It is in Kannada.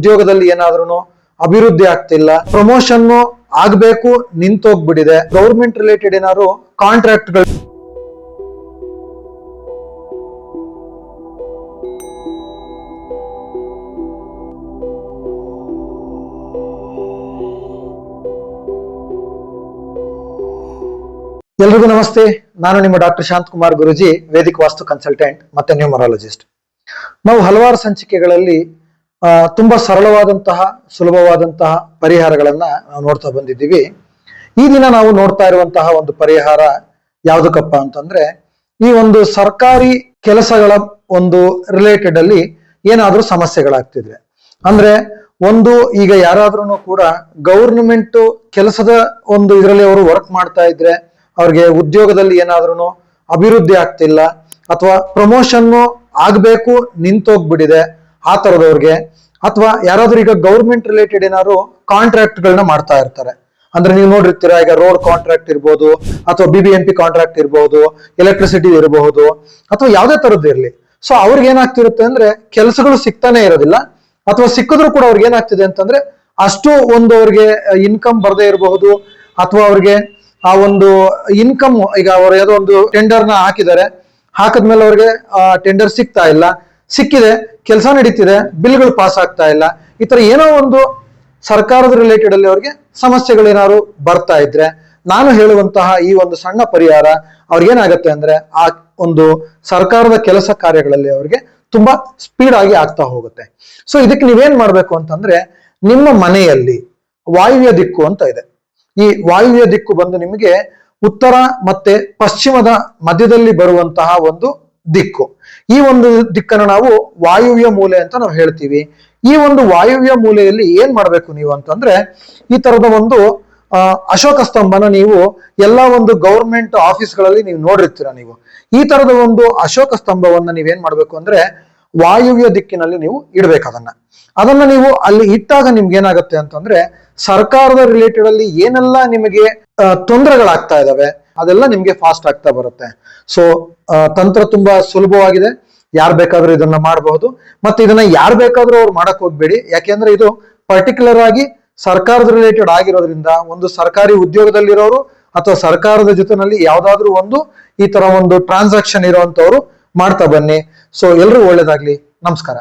ಉದ್ಯೋಗದಲ್ಲಿ ಏನಾದ್ರೂ ಅಭಿವೃದ್ಧಿ ಆಗ್ತಿಲ್ಲ. ಪ್ರಮೋಷನ್ ಆಗ್ಬೇಕು, ನಿಂತೋಗ್ಬಿಟ್ಟಿದೆ. ಗೌರ್ಮೆಂಟ್ ರಿಲೇಟೆಡ್ ಏನಾದ್ರು ಕಾಂಟ್ರಾಕ್ಟ್ಗಳು ಎಲ್ರಿಗೂ ನಮಸ್ತೆ. ನಾನು ನಿಮ್ಮ ಡಾಕ್ಟರ್ ಶಾಂತಕುಮಾರ್ ಗುರುಜಿ, ವೇದಿಕ ವಾಸ್ತು ಕನ್ಸಲ್ಟೆಂಟ್ ಮತ್ತೆ ನ್ಯೂಮರಾಲಜಿಸ್ಟ್. ನಾವು ಹಲವಾರು ಸಂಚಿಕೆಗಳಲ್ಲಿ ತುಂಬಾ ಸರಳವಾದಂತಹ, ಸುಲಭವಾದಂತಹ ಪರಿಹಾರಗಳನ್ನ ನಾವು ನೋಡ್ತಾ ಬಂದಿದ್ದೀವಿ. ಈ ದಿನ ನಾವು ನೋಡ್ತಾ ಇರುವಂತಹ ಒಂದು ಪರಿಹಾರ ಯಾವುದಕ್ಕಪ್ಪ ಅಂತಂದ್ರೆ, ಈ ಒಂದು ಸರ್ಕಾರಿ ಕೆಲಸಗಳ ಒಂದು ರಿಲೇಟೆಡ್ ಅಲ್ಲಿ ಏನಾದ್ರೂ ಸಮಸ್ಯೆಗಳಾಗ್ತಿದ್ರೆ. ಅಂದ್ರೆ, ಒಂದು ಈಗ ಯಾರಾದ್ರೂ ಕೂಡ ಗೌರ್ಮೆಂಟ್ ಕೆಲಸದ ಒಂದು ಇದರಲ್ಲಿ ಅವರು ವರ್ಕ್ ಮಾಡ್ತಾ ಇದ್ರೆ, ಅವ್ರಿಗೆ ಉದ್ಯೋಗದಲ್ಲಿ ಏನಾದ್ರೂ ಅಭಿವೃದ್ಧಿ ಆಗ್ತಿಲ್ಲ, ಅಥವಾ ಪ್ರಮೋಷನ್ ಆಗ್ಬೇಕು, ನಿಂತೋಗ್ಬಿಟ್ಟಿದೆ ಆ ತರದವ್ರಿಗೆ, ಅಥವಾ ಯಾರಾದ್ರೂ ಈಗ ಗೌರ್ಮೆಂಟ್ ರಿಲೇಟೆಡ್ ಏನಾದ್ರು ಕಾಂಟ್ರಾಕ್ಟ್ ಗಳನ್ನ ಮಾಡ್ತಾ ಇರ್ತಾರೆ. ಅಂದ್ರೆ ನೀವು ನೋಡಿರ್ತೀರಾ, ಈಗ ರೋಡ್ ಕಾಂಟ್ರಾಕ್ಟ್ ಇರ್ಬೋದು, ಅಥವಾ B B M P contract ಇರ್ಬೋದು ಎಲೆಕ್ಟ್ರಿಸಿಟಿ ಇರಬಹುದು ಅಥವಾ ಯಾವುದೇ ತರದ್ದು ಇರಲಿ. ಸೊ ಅವ್ರಿಗೆ ಏನಾಗ್ತಿರುತ್ತೆ ಅಂದ್ರೆ ಕೆಲಸಗಳು ಸಿಗ್ತಾನೆ ಇರೋದಿಲ್ಲ. ಅಥವಾ ಸಿಕ್ಕಿದ್ರು ಕೂಡ ಅವ್ರಿಗೆ ಏನಾಗ್ತಿದೆ ಅಂತಂದ್ರೆ ಅಷ್ಟು ಒಂದು ಅವ್ರಿಗೆ ಇನ್ಕಮ್ ಬರದೇ ಇರಬಹುದು, ಅಥವಾ ಅವ್ರಿಗೆ ಆ ಒಂದು ಇನ್ಕಮ್ ಈಗ ಅವ್ರು ಯಾವುದೋ ಒಂದು ಟೆಂಡರ್ನ ಹಾಕಿದ್ದಾರೆ, ಹಾಕಿದ್ಮೇಲೆ ಅವ್ರಿಗೆ ಟೆಂಡರ್ ಸಿಗ್ತಾ ಇಲ್ಲ. ಸಿಕ್ಕಿದೆ, ಕೆಲಸ ನಡೀತಿದೆ, ಬಿಲ್ಗಳು ಪಾಸ್ ಆಗ್ತಾ ಇಲ್ಲ, ಈ ತರ ಏನೋ ಒಂದು ಸರ್ಕಾರದ ರಿಲೇಟೆಡ್ ಅಲ್ಲಿ ಅವ್ರಿಗೆ ಸಮಸ್ಯೆಗಳೇನಾದ್ರು ಬರ್ತಾ ಇದ್ರೆ ನಾನು ಹೇಳುವಂತಹ ಈ ಒಂದು ಸಣ್ಣ ಪರಿಹಾರ ಅವ್ರಿಗೇನಾಗತ್ತೆ ಅಂದ್ರೆ ಆ ಒಂದು ಸರ್ಕಾರದ ಕೆಲಸ ಕಾರ್ಯಗಳಲ್ಲಿ ಅವ್ರಿಗೆ ತುಂಬಾ ಸ್ಪೀಡ್ ಆಗಿ ಆಗ್ತಾ ಹೋಗುತ್ತೆ. ಸೊ ಇದಕ್ಕೆ ನೀವೇನ್ ಮಾಡ್ಬೇಕು ಅಂತಂದ್ರೆ ನಿಮ್ಮ ಮನೆಯಲ್ಲಿ ವಾಯುವ್ಯ ದಿಕ್ಕು ಅಂತ ಇದೆ. ಈ ವಾಯುವ್ಯ ದಿಕ್ಕು ಬಂದು ನಿಮಗೆ ಉತ್ತರ ಮತ್ತೆ ಪಶ್ಚಿಮದ ಮಧ್ಯದಲ್ಲಿ ಬರುವಂತಹ ಒಂದು ದಿಕ್ಕು. ಈ ಒಂದು ದಿಕ್ಕನ್ನು ನಾವು ವಾಯುವ್ಯ ಮೂಲೆ ಅಂತ ನಾವು ಹೇಳ್ತೀವಿ. ಈ ಒಂದು ವಾಯುವ್ಯ ಮೂಲೆಯಲ್ಲಿ ಏನ್ ಮಾಡಬೇಕು ನೀವು ಅಂತಂದ್ರೆ, ಈ ತರದ ಒಂದು ಅಶೋಕ ಸ್ತಂಭನ ನೀವು ಎಲ್ಲ ಒಂದು ಗೌರ್ಮೆಂಟ್ ಆಫೀಸ್ಗಳಲ್ಲಿ ನೀವು ನೋಡಿರ್ತೀರ ನೀವು. ಈ ತರದ ಒಂದು ಅಶೋಕ ಸ್ತಂಭವನ್ನ ನೀವೇನ್ ಮಾಡ್ಬೇಕು ಅಂದ್ರೆ, ವಾಯುವ್ಯ ದಿಕ್ಕಿನಲ್ಲಿ ನೀವು ಇಡ್ಬೇಕು ಅದನ್ನ. ಅದನ್ನ ನೀವು ಅಲ್ಲಿ ಇಟ್ಟಾಗ ನಿಮ್ಗೆ ಏನಾಗುತ್ತೆ ಅಂತಂದ್ರೆ, ಸರ್ಕಾರದ ರಿಲೇಟೆಡ್ ಅಲ್ಲಿ ಏನೆಲ್ಲ ನಿಮಗೆ ತೊಂದರೆಗಳಾಗ್ತಾ ಇದಾವೆ. ಅದೆಲ್ಲ ನಿಮ್ಗೆ ಫಾಸ್ಟ್ ಆಗ್ತಾ ಬರುತ್ತೆ. ಸೊ ತಂತ್ರ ತುಂಬಾ ಸುಲಭವಾಗಿದೆ. ಯಾರು ಬೇಕಾದ್ರೂ ಇದನ್ನ ಮಾಡಬಹುದು. ಮತ್ತೆ ಇದನ್ನ ಯಾರು ಬೇಕಾದ್ರೂ ಅವ್ರು ಮಾಡಕ್ ಹೋಗ್ಬೇಡಿ. ಯಾಕೆಂದ್ರೆ ಇದು ಪರ್ಟಿಕ್ಯುಲರ್ ಆಗಿ ಸರ್ಕಾರದ ರಿಲೇಟೆಡ್ ಆಗಿರೋದ್ರಿಂದ ಒಂದು ಸರ್ಕಾರಿ ಉದ್ಯೋಗದಲ್ಲಿರೋರು ಅಥವಾ ಸರ್ಕಾರದ ಜೊತೆನಲ್ಲಿ ಯಾವ್ದಾದ್ರು ಒಂದು ಈ ತರ ಒಂದು ಟ್ರಾನ್ಸಾಕ್ಷನ್ ಇರುವಂತವ್ರು ಮಾಡ್ತಾ ಬನ್ನಿ. ಸೊ ಎಲ್ಲರೂ ಒಳ್ಳೇದಾಗ್ಲಿ. ನಮಸ್ಕಾರ.